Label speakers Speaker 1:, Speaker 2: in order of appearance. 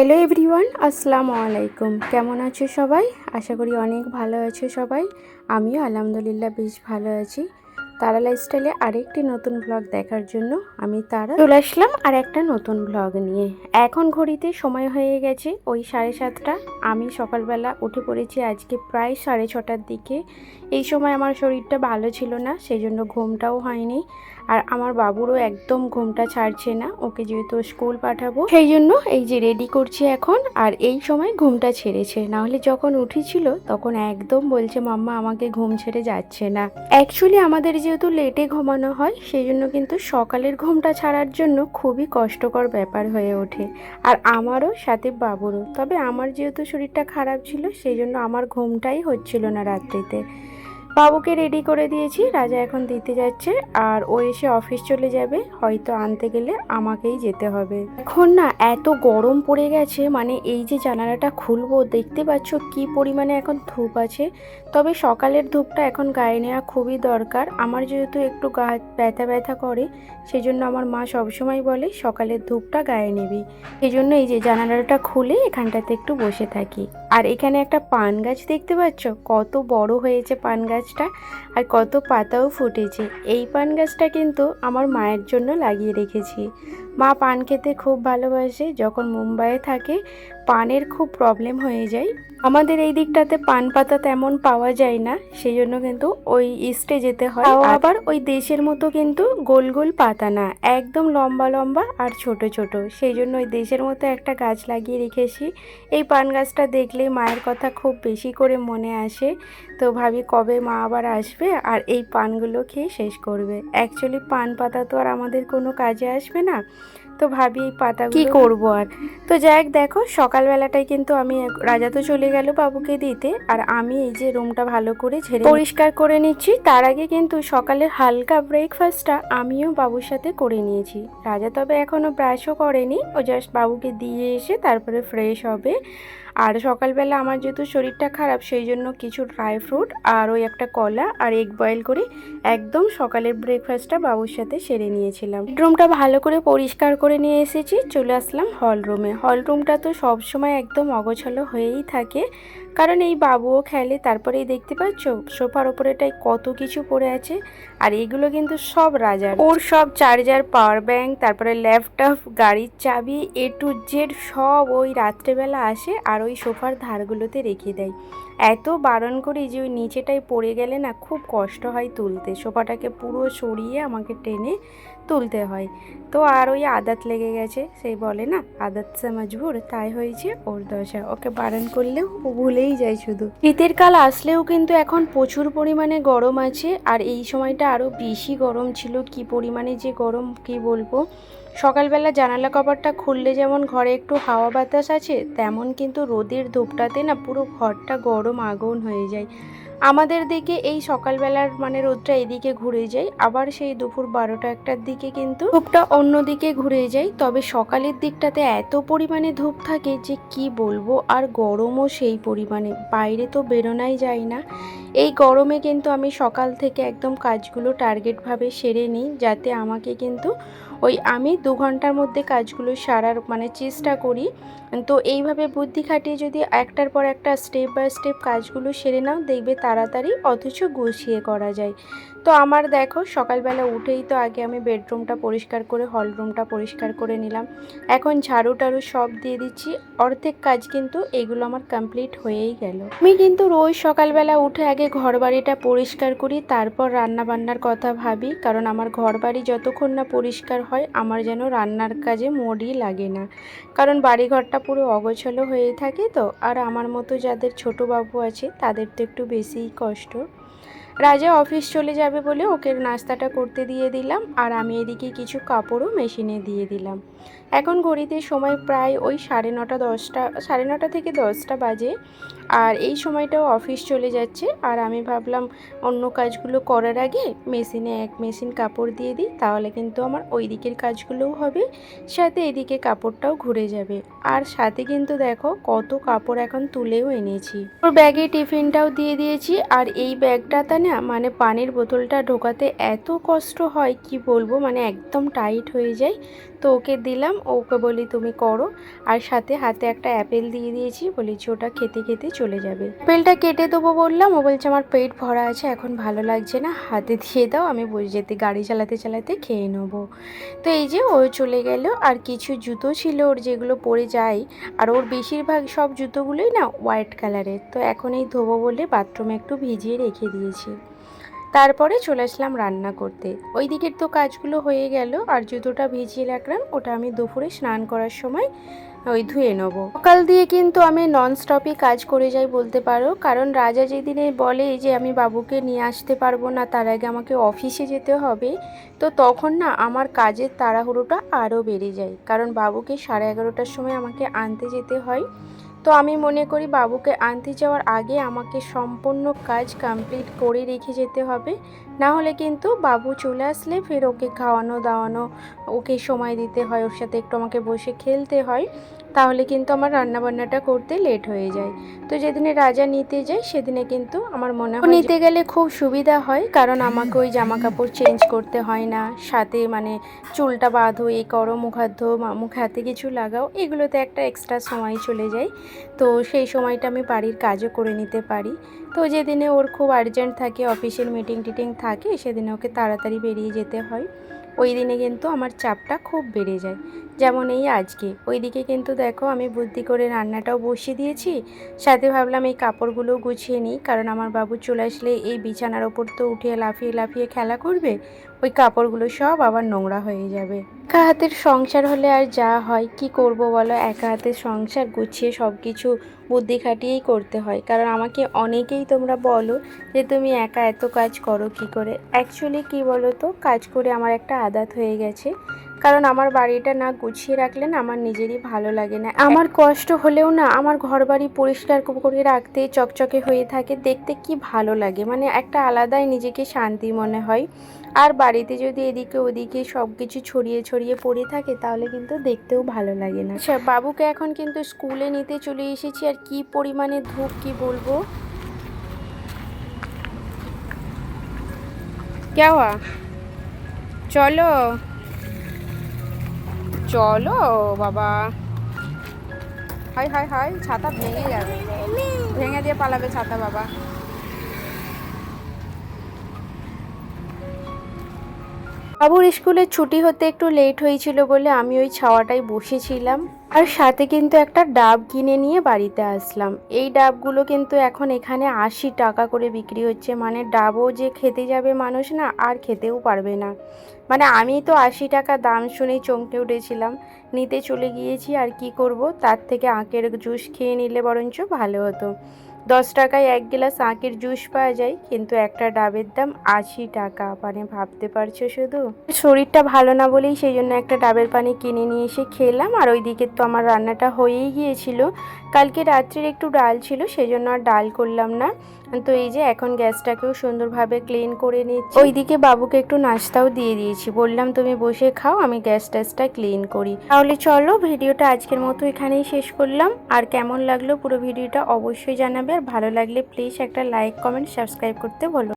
Speaker 1: Hello everyone, আসসালামু আলাইকুম। কেমন আছো সবাই? আশা করি অনেক ভালো আছো সবাই। আমিও আলহামদুলিল্লাহ বেশ ভালো আছি। তারা লাইফস্টাইলে আরেকটি নতুন ব্লগ দেখার জন্য আমি তারা চলে আসলাম আর একটা নতুন ব্লগ নিয়ে। এখন ঘড়িতে সময় হয়ে গেছে ওই সাড়ে সাতটা। আমি সকালবেলা উঠে পড়েছি আজকে প্রায় সাড়ে ছটার দিকে। এই সময় আমার শরীরটা ভালো ছিল না সেই জন্য ঘুমটাও হয়নি। আর আমার বাবুরও একদম ঘুমটা ছাড়ছে না, ওকে যেহেতু স্কুল পাঠাবো, সেই জন্য এই যে রেডি করছি এখন, আর এই সময় ঘুমটা ছেড়েছে। না হলে যখন উঠেছিল, তখন একদম বলছে, মাম্মা, আমাকে ঘুম ছেড়ে যাচ্ছে না। অ্যাকচুয়ালি আমাদের যেহেতু লেটে ঘুমানো হয়, সেই জন্য কিন্তু সকালের ঘুমটা ছাড়ার জন্য খুবই কষ্টকর ব্যাপার হয়ে ওঠে। আর আমারও, সাথে বাবুরও। তবে আমার যেহেতু শরীরটা খারাপ ছিল, সেই জন্য আমার ঘুমটাই হচ্ছিল না রাত্রিতে। বাবুকে রেডি করে দিয়েছি, রাজা এখন দিতে যাচ্ছে, আর ও এসে অফিস চলে যাবে, হয়তো আনতে গেলে আমাকেই যেতে হবে। এখন না এত গরম পড়ে গেছে মানে এই যে জানালাটা খুলবো, দেখতে পাচ্ছ কি পরিমাণে এখন ধূপ আছে। তবে সকালের ধূপটা এখন গায়ে নেওয়া খুবই দরকার, আমার যেহেতু একটু গা ব্যথা ব্যথা করে সেই জন্য আমার মা সবসময় বলে সকালের ধূপটা গায়ে নিবি। সেই জন্য এই যে জানালাটা খুলে এখানটাতে একটু বসে থাকি। আর এখানে একটা পান গাছ দেখতে পাচ্ছ? কত বড় হয়েছে পান গাছটা আর কত পাতাও ফুটেছে। এই পান গাছটা কিন্তু আমার মায়ের জন্য লাগিয়ে রেখেছি। মা পান খেতে খুব ভালোবাসে। যখন মুম্বাইয়ে থাকে পানের খুব প্রবলেম হয়ে যায়। আমাদের এই দিকটাতে পান পাতা তেমন পাওয়া যায় না সেই জন্য কিন্তু ওই ইস্টে যেতে হয়। তাও আবার ওই দেশের মতো কিন্তু গোল গোল পাতা না একদম লম্বা লম্বা আর ছোট ছোট। সেই জন্য ওই দেশের মতো একটা গাছ লাগিয়ে রেখেছি। এই পান গাছটা দেখলেই মায়ের কথা খুব বেশি করে মনে আসে। তো ভাবি কবে মা আবার আসবে আর এই পানগুলো খেয়ে শেষ করবে। অ্যাকচুয়ালি পান পাতা তো আর আমাদের কোনো কাজে আসবে না। তো ভাবি এই পাতা কি করব আর? তো যাই দেখো সকালবেলাটাই কিন্তু আমি রাজা তো চলে গেল বাবুকে দিতে আর আমি এই যে রুমটা ভালো করে ঝেড়ে পরিষ্কার করে নিচ্ছি তার আগে কিন্তু সকালের হালকা ব্রেকফাস্টটা আমিও বাবুর সাথে করে নিয়েছি। রাজা তবে এখনও ব্রাশও করেনি ও জাস্ট বাবুকে দিয়ে এসে তারপরে ফ্রেশ হবে। আর সকালবেলা আমার যেহেতু শরীরটা খারাপ, সেই জন্য কিছু ড্রাই ফ্রুট আর ওই একটা কলা আর এগ বয়েল করে একদম সকালের ব্রেকফাস্টটা বাবুর সাথে সেরে নিয়েছিলাম। রুমটা ভালো করে পরিষ্কার করে নিয়ে এসেছি, চলে আসলাম হল রুমে হল রুমটা তো সবসময় একদম অগোছালো হয়েই থাকে। কারণ এই বাবুও খেলে, তারপরেই দেখতে পাচ্ছ? সোফার ওপরেটাই কত কিছু পড়ে আছে। আর এগুলো কিন্তু সব রাজার। ওর সব চার্জার পাওয়ার ব্যাংক তারপরে ল্যাপটপ গাড়ির চাবি এ টু জেড সব ওই রাত্রেবেলা আসে আর ওই সোফার ধারগুলোতে রেখে দেয়। এত বারণ করি যে ওই নিচেটায় পড়ে গেলে না খুব কষ্ট হয় তুলতে। সোফাটাকে পুরো সরিয়ে আমাকে টেনে তুলতে হয়। তো আর ওই আদাত লেগে গেছে। সেই বলে, না, আদাত সে মজবুর, তাই হয়েছে ওর দশা। ওকে বারণ করলেও ও ভুলেই যায় শুধু। শীতের কাল আসলেও কিন্তু এখন প্রচুর পরিমাণে গরম আছে। আর এই সময়টা আরও বেশি গরম ছিল। কি পরিমাণে যে গরম, কি বলব? সকালবেলা জানালা কভারটা খুললে যেমন ঘরে একটু হাওয়া বাতাস আছে, তেমন কিন্তু রোদের ধূপটাতে না পুরো ঘরটা গরম আগুন হয়ে যায়। আমাদের দিকে এই সকালবেলার মানে রোদটা এদিকে ঘুরে যায়, আবার সেই দুপুর বারোটা একটার দিকে কিন্তু ধূপটা অন্য দিকে ঘুরে যায়। তবে সকালের দিকটাতে এত পরিমাণে ধূপ থাকে যে কি বলব, আর গরমও সেই পরিমাণে, বাইরে তো বেরোনাই যায় না। এই গরমে কিন্তু আমি সকাল থেকে একদম কাজগুলো টার্গেটভাবে সেরে নিই, যাতে আমাকে কিন্তু ওই আমি দু ঘণ্টার মধ্যে কাজগুলো সারার মানে চেষ্টা করি। তো এইভাবে বুদ্ধি খাটিয়ে যদি একটার পর একটা স্টেপ বাই স্টেপ কাজগুলো সেরে নাও, দেখবে তাড়াতাড়ি অথচ গুছিয়ে করা যায়। তো আমার দেখো, সকালবেলা উঠেই তো আগে আমি বেডরুমটা পরিষ্কার করে হল রুমটা পরিষ্কার করে নিলাম। এখন ঝাড়ু টাড়ু সব দিয়ে দিচ্ছি, অর্ধেক কাজ কিন্তু এগুলো আমার কমপ্লিট হয়েই গেল। আমি কিন্তু রোজ সকালবেলা উঠে আগে ঘর বাড়িটা পরিষ্কার করি, তারপর রান্না বান্নার কথা ভাবি, কারণ আমার ঘর বাড়ি যতক্ষণ না পরিষ্কার হয়, আমার যেন রান্নার কাজে মোডই লাগে না। কারণ বাড়িঘরটা পুরো অগোছালো হয়ে থাকে তো, আর আমার মতো যাদের ছোট বাবু আছে, তাদের তো একটু বেশিই কষ্ট। রাজা অফিস চলে যাবে বলে ওকে নাস্তাটা করতে দিয়ে দিলাম, আর আমি এদিকে কিছু কাপড়ও মেশিনে দিয়ে দিলাম। এখন ঘড়িতে সময় প্রায় ওই সাড়ে নটা দশটা, সাড়ে নটা থেকে দশটা বাজে। আর এই সময়টাও অফিস চলে যাচ্ছে। আর আমি ভাবলাম অন্য কাজগুলো করার আগে মেশিনে এক মেশিন কাপড় দিয়ে দিই, তাহলে কিন্তু আমার ওই দিকের কাজগুলোও হবে, সাথে এদিকে কাপড়টাও ঘুরে যাবে। আর সাথে কিন্তু দেখো কত কাপড় এখন তুলেও এনেছি। ওর ব্যাগে টিফিনটাও দিয়ে দিয়েছি, আর এই ব্যাগটাতে না মানে পানির বোতলটা ঢোকাতে এত কষ্ট হয়, কি বলব? মানে একদম টাইট হয়ে যায়। তো ওকে দিলাম, ওকে বলি তুমি করো। আর সাথে হাতে একটা অ্যাপেল দিয়ে দিয়েছি, বলেছি ওটা খেতে খেতে চলে যাবে। অ্যাপেলটা কেটে দেবো বললাম। ও বলছে, আমার পেট ভরা আছে, এখন ভালো লাগছে না। হাতে দিয়ে দাও, আমি বসে যেতে, গাড়ি চালাতে চালাতে খেয়ে নেব। তো এই যে ও চলে গেল। আর কিছু জুতো ছিল ওর, যেগুলো পরে যায় আর ওর বেশিরভাগ সব জুতোগুলোই না হোয়াইট কালারের। তো এখন এই ধোবো বলে বাথরুমে একটু ভিজিয়ে রেখে দিয়েছি। তারপরে চলে আসলাম রান্না করতে। ওই দিকের তো কাজগুলো হয়ে গেল। আর জুতোটা ভিজিয়ে রাখলাম। ওটা আমি দুপুরে স্নান করার সময় ওই ধুয়ে নেব। সকাল দিয়ে কিন্তু আমি নন স্টপে কাজ করে যাই বলতে পারো। কারণ রাজা যেদিনে বলে যে আমি বাবুকে নিয়ে আসতে পারব না, তার আগে আমাকে অফিসে যেতে হবে। তো তখন না আমার কাজের তাড়াহুড়োটা আরও বেড়ে যায়। কারণ বাবুকে সাড়ে এগারোটার সময় আমাকে আনতে যেতে হয়। তো আমি মনে করি বাবুকে আনতে যাওয়ার আগে আমাকে সম্পূর্ণ কাজ কমপ্লিট করে রেখে যেতে হবে। না হলে কিন্তু বাবু চলে আসলে ফের ওকে খাওয়ানো দাওয়ানো, ওকে সময় দিতে হয়, ওর সাথে একটু আমাকে বসে খেলতে হয়। তাহলে কিন্তু আমার রান্নাবান্নাটা করতে লেট হয়ে যায়। তো যেদিনে রাজা নিতে যায়, সেদিনে কিন্তু আমার মনে হয় নিতে গেলে খুব সুবিধা হয়, কারণ আমাকে ওই জামা কাপড় চেঞ্জ করতে হয় না। সাথে মানে চুলটা বাঁধো, এই করো মুখ হাত ধো মা- হাতে কিছু লাগাও, এগুলোতে একটা এক্সট্রা সময় চলে যায়। তো সেই সময়টা আমি বাড়ির কাজও করে নিতে পারি। তো যেদিনে ওর খুব আর্জেন্ট থাকে অফিসের মিটিং টিটিং থাকে, সেদিনে ওকে তাড়াতাড়ি বেরিয়ে যেতে হয়। ওই দিনে কিন্তু আমার চাপটা খুব বেড়ে যায়। যেমন এই আজকে। ওইদিকে কিন্তু দেখো আমি বুদ্ধি করে রান্নাটাও বসিয়ে দিয়েছি। সাথে ভাবলাম এই কাপড়গুলো গুছিয়ে নিই, কারণ আমার বাবু চলে আসলে এই বিছানার ওপর তো উঠে লাফিয়ে লাফিয়ে খেলা করবে, ওই কাপড়গুলো সব আবার নোংরা হয়ে যাবে। একা হাতের সংসার হলে আর যা হয়, কি করব বলো? একা হাতের সংসার গুছিয়ে সব কিছু বুদ্ধি খাটিয়েই করতে হয়। কারণ আমাকে অনেকেই তোমরা বলো যে তুমি একা এত কাজ করো কি করে? অ্যাকচুয়ালি কি বলো তো কাজ করে আমার একটা আদাত হয়ে গেছে। কারণ আমার বাড়িটা না গুছিয়ে রাখলে না আমার নিজেরই ভালো লাগে না। আমার কষ্ট হলেও না আমার ঘর বাড়ি পরিষ্কার করে রাখতে চকচকে হয়ে থাকে, দেখতে কি ভালো লাগে। মানে একটা আলাদাই নিজেকে শান্তি মনে হয়। আর বাড়িতে যদি এদিকে ওদিকে সব কিছু ছড়িয়ে ছড়িয়ে পড়ে থাকে, তাহলে কিন্তু দেখতেও ভালো লাগে না। আচ্ছা বাবুকে এখন কিন্তু স্কুলে নিতে চলে এসেছি, আর কি পরিমাণে ধূপ কি বলব? কেওয়া? চলো। চলো, বাবা। হাই হাই হাই, ছাতা ভেঙে যাবে ভেঙে দিয়ে পালাবে ছাতা, বাবা। বাবুর স্কুলে ছুটি হতে একটু লেট হয়েছিল বলে আমি ওই ছাওয়াটায় বসেছিলাম। আর সাথে কিন্তু একটা ডাব কিনে নিয়ে বাড়িতে আসলাম। এই ডাবগুলো কিন্তু এখন এখানে আশি টাকা করে বিক্রি হচ্ছে। মানে ডাবও যে খেতে যাবে মানুষ না, আর খেতেও পারবে না। মানে আমি তো আশি টাকা দাম শুনেই চমকে উঠেছিলাম। নিতে চলে গিয়েছি, আর কি করব? তার থেকে আখের জুস খেয়ে নিলে বরঞ্চ ভালো হতো। দশ টাকায় এক গ্লাস আখের জুস পাওয়া যায়, কিন্তু একটা ডাবের দাম আশি টাকা। মানে ভাবতে পারছ শুধু? শরীরটা ভালো না বলেই সেই জন্য একটা ডাবের পানি কিনে নিয়ে এসে খেলাম, আর ওই ওইদিকে তো আমার রান্নাটা হয়েই গিয়েছিল। কালকে রাত্রির একটু ডাল ছিল সেই জন্য আর ডাল করলাম না। তো এই যে এখন গ্যাসটাকেও সুন্দরভাবে ক্লিন করে নিচ্ছি। ওইদিকে বাবুকে একটু নাস্তাও দিয়ে দিয়েছি। বললাম, তুমি বসে খাও, আমি গ্যাস ট্যাসটা ক্লিন করি। তাহলে চলো, ভিডিওটা আজকের মতো এখানেই শেষ করলাম। আর কেমন লাগল পুরো ভিডিওটা অবশ্যই জানাবে। আর ভালো লাগলে প্লিজ একটা লাইক কমেন্ট সাবস্ক্রাইব করতে বলো